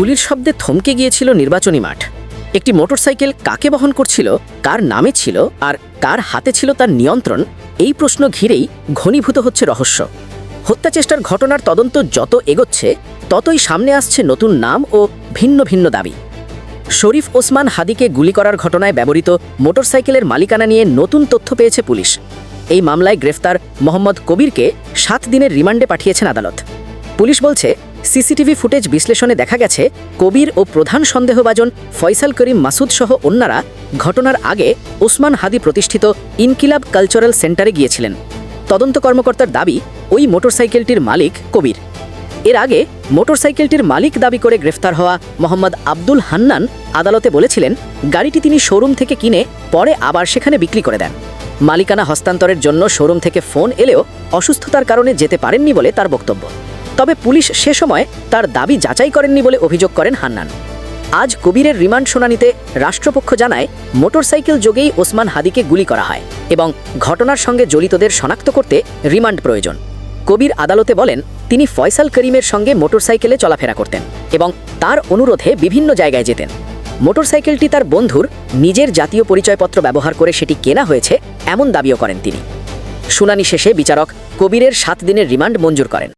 গুলির শব্দে থমকে গিয়েছিল নির্বাচনী মাঠ। একটি মোটরসাইকেল কাকে বহন করছিল, কার নামে ছিল আর কার হাতে ছিল তার নিয়ন্ত্রণ, এই প্রশ্ন ঘিরেই ঘনীভূত হচ্ছে রহস্য। হত্যাচেষ্টার ঘটনার তদন্ত যত এগোচ্ছে, ততই সামনে আসছে নতুন নাম ও ভিন্ন ভিন্ন দাবি। শরীফ ওসমান হাদিকে গুলি করার ঘটনায় ব্যবহৃত মোটরসাইকেলের মালিকানা নিয়ে নতুন তথ্য পেয়েছে পুলিশ। এই মামলায় গ্রেফতার মোহাম্মদ কবিরকে সাত দিনের রিমান্ডে পাঠিয়েছেন আদালত। পুলিশ বলছে সিসিটিভি ফুটেজ বিশ্লেষণে দেখা গেছে, কবির ও প্রধান সন্দেহভাজন ফয়সাল করিম মাসুদ সহ অন্যরা ঘটনার আগে ওসমান হাদি প্রতিষ্ঠিত ইনকিলাব কালচারাল সেন্টারে গিয়েছিলেন। তদন্ত কর্মকর্তার দাবি, ওই মোটরসাইকেলটির মালিক কবির। এর আগে মোটরসাইকেলটির মালিক দাবি করে গ্রেফতার হওয়া মোহাম্মদ আব্দুল হান্নান আদালতে বলেছিলেন, গাড়িটি তিনি শোরুম থেকে কিনে পরে আবার সেখানে বিক্রি করে দেন। মালিকানা হস্তান্তরের জন্য শোরুম থেকে ফোন এলেও অসুস্থতার কারণে যেতে পারেননি বলে তার বক্তব্য। তবে পুলিশ সে সময় তার দাবি যাচাই করেননি বলে অভিযোগ করেন হান্নান। আজ কবিরের রিমান্ড শুনানিতে রাষ্ট্রপক্ষ জানায়, মোটরসাইকেল যোগেই ওসমান হাদিকে গুলি করা হয় এবং ঘটনার সঙ্গে জড়িতদের শনাক্ত করতে রিমান্ড প্রয়োজন। কবির আদালতে বলেন, তিনি ফয়সাল করিমের সঙ্গে মোটরসাইকেলে চলাফেরা করতেন এবং তার অনুরোধে বিভিন্ন জায়গায় যেতেন। মোটরসাইকেলটি তার বন্ধুর নিজের জাতীয় পরিচয়পত্র ব্যবহার করে সেটি কেনা হয়েছে, এমন দাবিও করেন তিনি। শুনানি শেষে বিচারক কবিরের সাত দিনের রিমান্ড মঞ্জুর করেন।